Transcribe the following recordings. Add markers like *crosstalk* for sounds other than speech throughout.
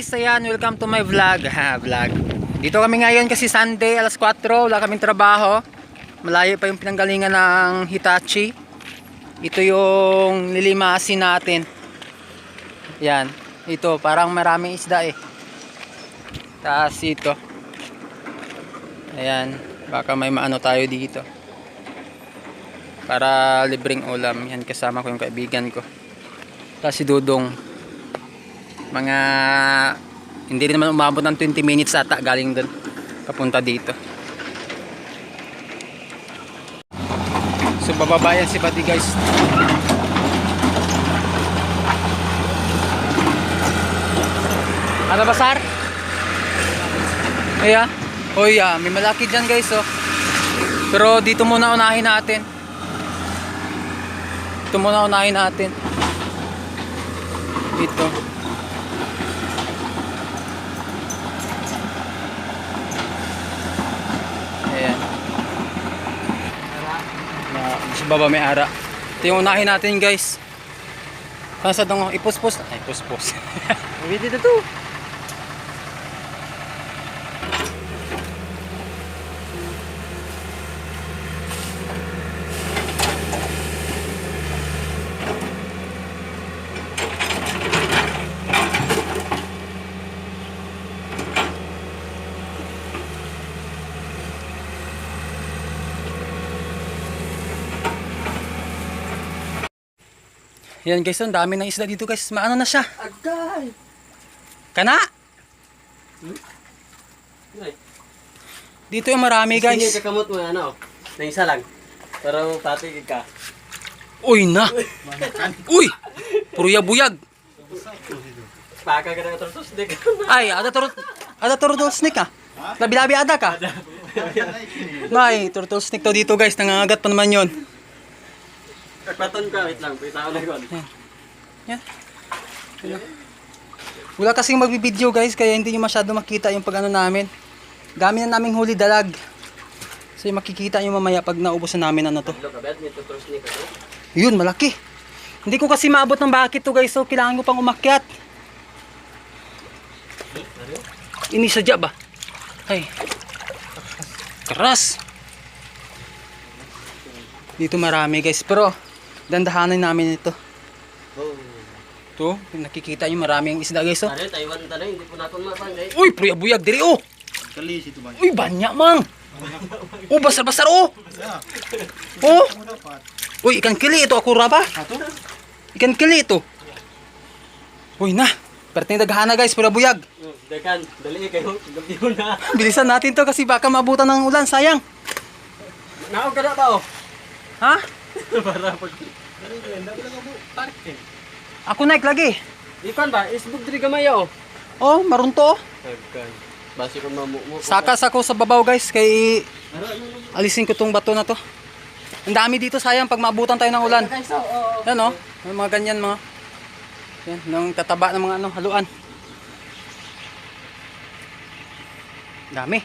guys, ayan, welcome to my vlog. Ha, vlog. Dito kami ngayon kasi Sunday, alas 4, wala kaming trabaho. Malayo pa yung pinanggalingan ng Hitachi. Ito yung lilimasin natin. Yan, ito, parang maraming isda eh. Tapos ito. Ayan, baka may maano tayo dito. Para libreng ulam. Yan, kasama ko yung kaibigan ko. Tapos si Dudong. Mga hindi rin naman umabot ng 20 minutes ata galing doon papunta dito. So bababa yan si Buddy guys. Ano ba sir? Iya. Oh yeah, may malaki dyan guys oh. Pero dito muna unahin natin. Dito muna unahin natin. Dito. Ayan. Na, sa baba may ara. Ito yung unahin natin guys. Nasa dong ipuspos. Ay, ipuspos. *laughs* Pwede na to. Yan guys, ang dami ng isda dito guys. Maano na siya? Agay! Kana? Ay, Dito yung marami Sige, guys. kakamot mo ano, na isa lang. Pero patigid ka. Uy na! Uy! Puruyag-buyag! Paka ka na tortos, di ka. Ay, ada turtle, ada turtle snake ah. Labi-labi ada ka. Nay, turtle snake to dito guys. Nangangagat pa naman yon. Paton ka, wait lang, pita ko na ko. Yan. Wala kasing magbibideo guys, kaya hindi nyo masyado makita yung pag ano namin. Gamit na naming huli dalag. So yung makikita nyo mamaya pag naubos na namin ano to. Yun, malaki. Hindi ko kasi maabot ng bakit to guys, so kailangan ko pang umakyat. Ini sadya ba? Ay. Keras. Dito marami guys, pero dandahanan namin ito. Oh. To, nakikita nyo maraming isda guys oh. Are, Taiwan tanay, hindi po natin mapangay. Uy, priyabuyag diri oh. Kali si Tuban. Uy, banya mang. Oh, basar-basar oh. Oh. Uy, ikan kili ito ako raba. Ato? Ikan kili ito. Uy na. Perting daghana guys, priyabuyag. Oh, Dekan, dali kayo, gabi na. *laughs* Bilisan natin to kasi baka mabutan ng ulan, sayang. Naog ka na ba oh? Ha? *laughs* Para pag... Ako Nike lagi. Ikan ba, isbog diri gamay oh. Oh, marunto. oh. Agay. Basi ko mamumo. Sakas ako sa babaw guys, kay alisin ko tong bato na to. Ang dami dito sayang pag maabutan tayo ng ulan. Oh, oh. Yan oh, may mga ganyan mga. Yan, ng tataba ng mga ano, haluan. Dami.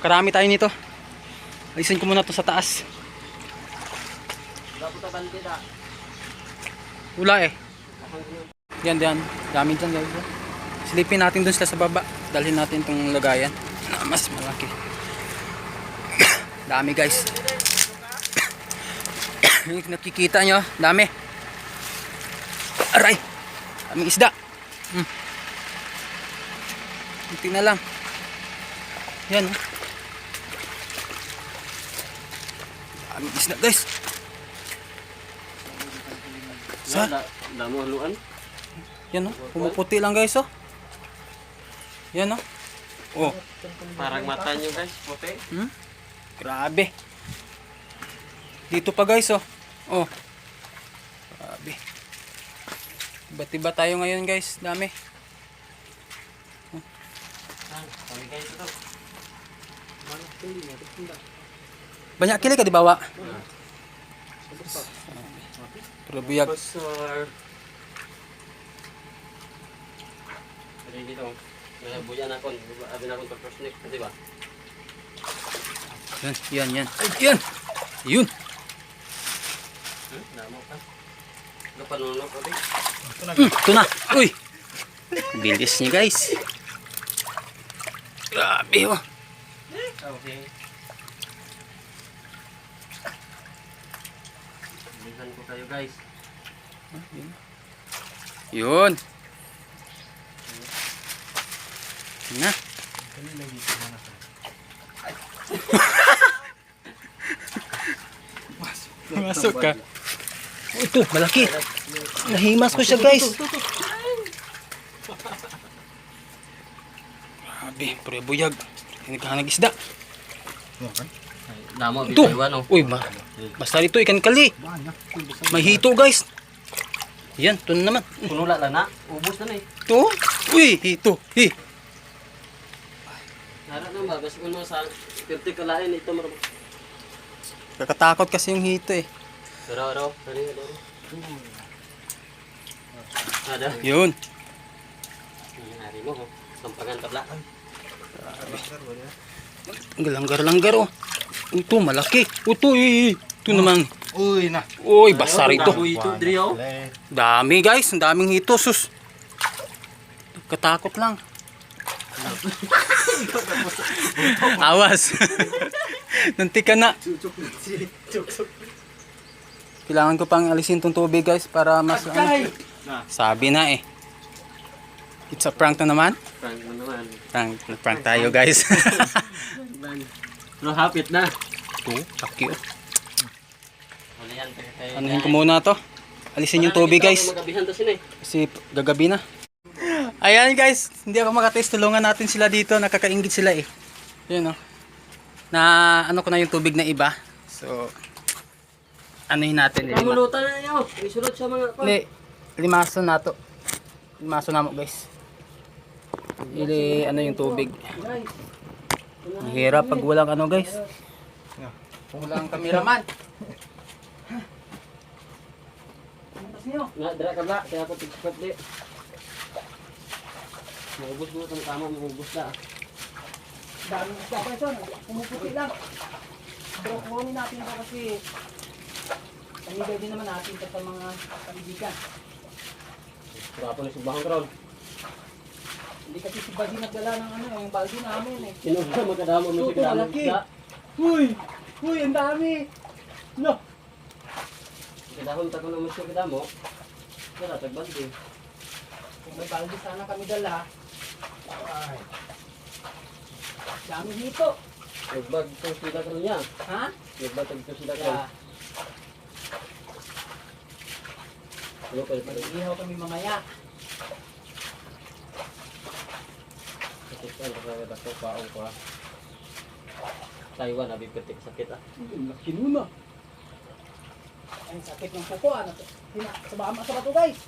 Makarami tayo nito. Alisin ko muna to sa taas. Wala eh. Yan, yan. Dami dyan guys. Silipin natin dun sila sa baba. Dalhin natin itong lagayan. Na mas malaki. *coughs* Dami guys. *coughs* Nakikita nyo, dami. Aray! Daming isda. Hmm. Kunti na lang. Yan oh. Daming isda guys. Sa? Damo haluan. Yan oh. Pumuputi lang guys oh. Yan oh. Oh. Parang mata nyo guys, puti. Hmm? Grabe. Dito pa guys oh. Oh. Grabe. Iba't iba tayo ngayon guys. Dami. Ito. Banyak kili ka di bawa. Pero buyag. Pasar. Jadi dito. Nabuyan ako. Abi na akong pagkosnik. Di ba? Yan, yan, yan. Ay, yan. Yun. Hmm? Damo ka. Ano panunok ko di? Hmm, ito na. Uy. Bilis niya guys. Grabe oh. Okay. Kayo guys. Yun. Na. Masuk ka. Oh, ito, malaki. Nahimas ko siya, guys. Grabe, pre buyag. Nagkahanag isda. Damo, Ito. Taiwan oh. Uy, ma basta dito ikan kali. May hito, guys. Yan, ito na naman. Kunula lang na. Ubus na na eh. Ito. Uy, hito. Hi. Harap na ba? Kasi kung sa 50 kalain ito marami. Kakatakot kasi yung hito eh. Pero, pero, pero, pero. Ada. Yun. Hari mo, oh. Sampangan tabla. Ang langgar-langgar oh. Ito, malaki. Ito, eh. Ito naman. Uy na. Uy, basar ito. Damo ito, Dri, oh. Dami guys, ang daming hito, sus. Katakot lang. *laughs* Awas. *laughs* Nanti ka na. Kailangan ko pang alisin tong tubig guys para mas ano. Sabi na eh. It's a prank na naman. Prank mo naman. Prank, prank tayo guys. *laughs* Pero hapit na. Oh. Kay- Anuhin ko muna to. Alisin yung tubig guys. Eh. Kasi gagabi na. Ayan guys, hindi ako makataste. Tulungan natin sila dito. Nakakaingit sila eh. Yun oh. Na ano ko na yung tubig na iba. So, anuhin natin. Kamulutan na niyo. Isulot sa mga pa. li, limaso na to. Limaso na mo guys. Ili, ano yung tubig. Ang hirap pag walang ano guys. Walang kameraman. Nga, dira ka ba? Kaya ako tigsikap di. Maubos mo itong tama, maubos na. Dami isda pa ito. Pumuputi lang. Pero kukunin natin ito kasi pamigay din naman natin ito sa mga kaibigan. Trapo ni Subahang Kron. Hindi kasi si Badi nagdala ng ano, yung baldi namin eh. Sino ba magkadama mo si malaki. Uy! Uy, ang dami! No! Kidahon ta ko naman si Kidamo. Kaya tagbandi. Kung may baldi sana kami dala. Ay. Dami dito. Nagbag ko sila ko niya. Ha? Nagbag ko sila. Kaya, Ano pa rin? mag-ihaw kami mamaya. Sakit ka, baka dako paong ko ha. Taiwan, abi petik sakit ah. Laki nun ah. Ang sakit ng kuko ah. Nat- Tina, sabama sa bato guys.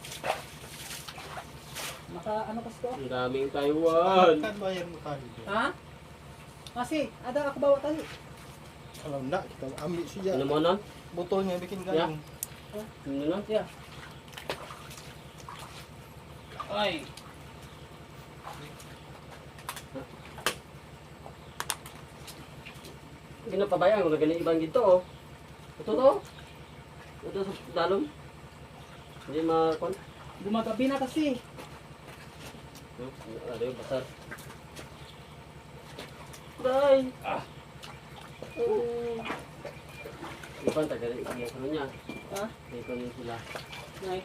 Naka ano kasi to? Ang daming Taiwan. Kan bayar mo tadi. Ha? Kasi, ada ako bawa tali. Kalau enggak kita ambil saja Ano mo nun? botolnya bikin Ya. gayung. Ano nun? Yeah. Ay. Ginapabayang, wala ganun ibang dito oh. Ito to. Ito sa dalom. Hindi makon. Gumagabi na kasi. Ano yung basar? Day! Ah. Oh. Ipan taga yung ano niya. Ha? Ikon sila. Ay.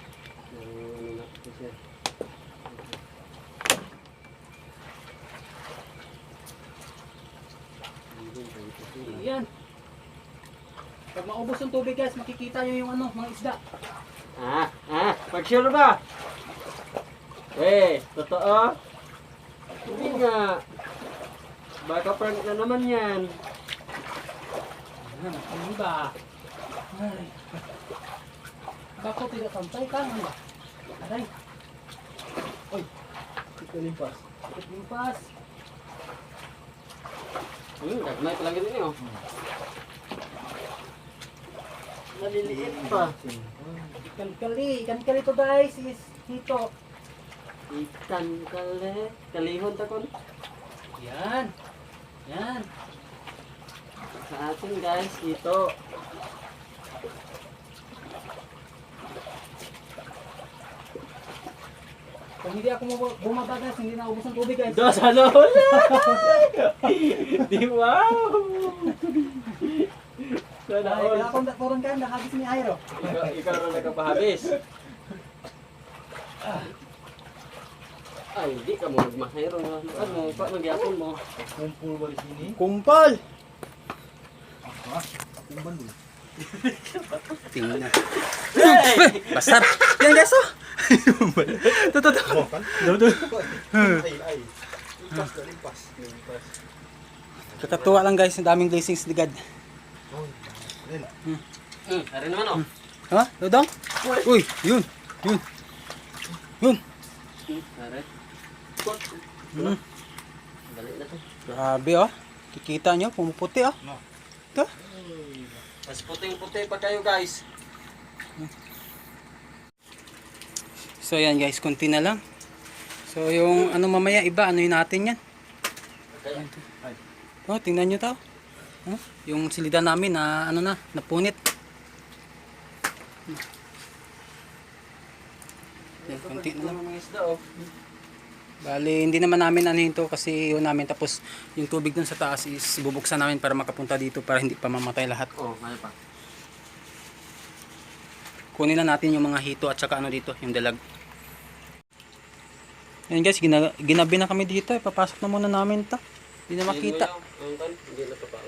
Yung ano na. Kasi. Yan. Pag maubos yung tubig guys, makikita nyo yung ano, mga isda. Ah, ah, pag sure ba? Eh, totoo? Hindi nga. Baka prank na naman yan. Ano, ano ba? Ay. Bako tidak sampai kan ano ba? Aray. Oy. Ito limpas. Ito limpas. Hmm, gagmay pa lang ganun yun. Maliliit pa. Ikan kali, ikan kali to guys is hito. Ikan kale. Kalihon ta kon. Yan. Yan. Sa atin guys, ito. Kung hindi ako bumaba guys, hindi na ubos ang tubig guys. Do, sana wala. *laughs* Di wow. Sana Ay, all. kaya kung turun kayo, nakabis ni Airo. Ikaw, ikaw rin nagkapahabis. Ay, hindi ka mo nagmahero na. Ano, pa magyapon mo. Kumpul ba di sini? Kumpal! Ha? Kumban dun. *laughs* Tingnan na. Basar! Yan guys! Ito, ito, ito. Mo kan? Ito, ito. Ay, ay. Limpas na limpas. Limpas. Kakatuwa lang guys, ang daming blessings ni God. Ayun. Hmm, hari naman oh. Ha? Dodong? Uy, yun. Yun. Yun. Hmm, hari. Kot. Hmm. Dali na to. Grabe oh. Kikita nyo, pumuputi oh. No. Ito. Mas puting-puti pa kayo guys. So yan guys, konti na lang. So yung ano mamaya iba, ano yun natin yan? Kaya, Oh, tingnan nyo to. Oh, yung silida namin na ano na, napunit. Yan, konti na lang. oh. Bali, hindi naman namin ano to kasi yun namin tapos yung tubig dun sa taas is bubuksan namin para makapunta dito para hindi pa mamatay lahat. Oh, kaya pa. Kunin na natin yung mga hito at saka ano dito, yung dalag. Yan guys, gina, ginabi na kami dito. Ipapasok na muna namin to. Hindi na makita. Hindi na mataon.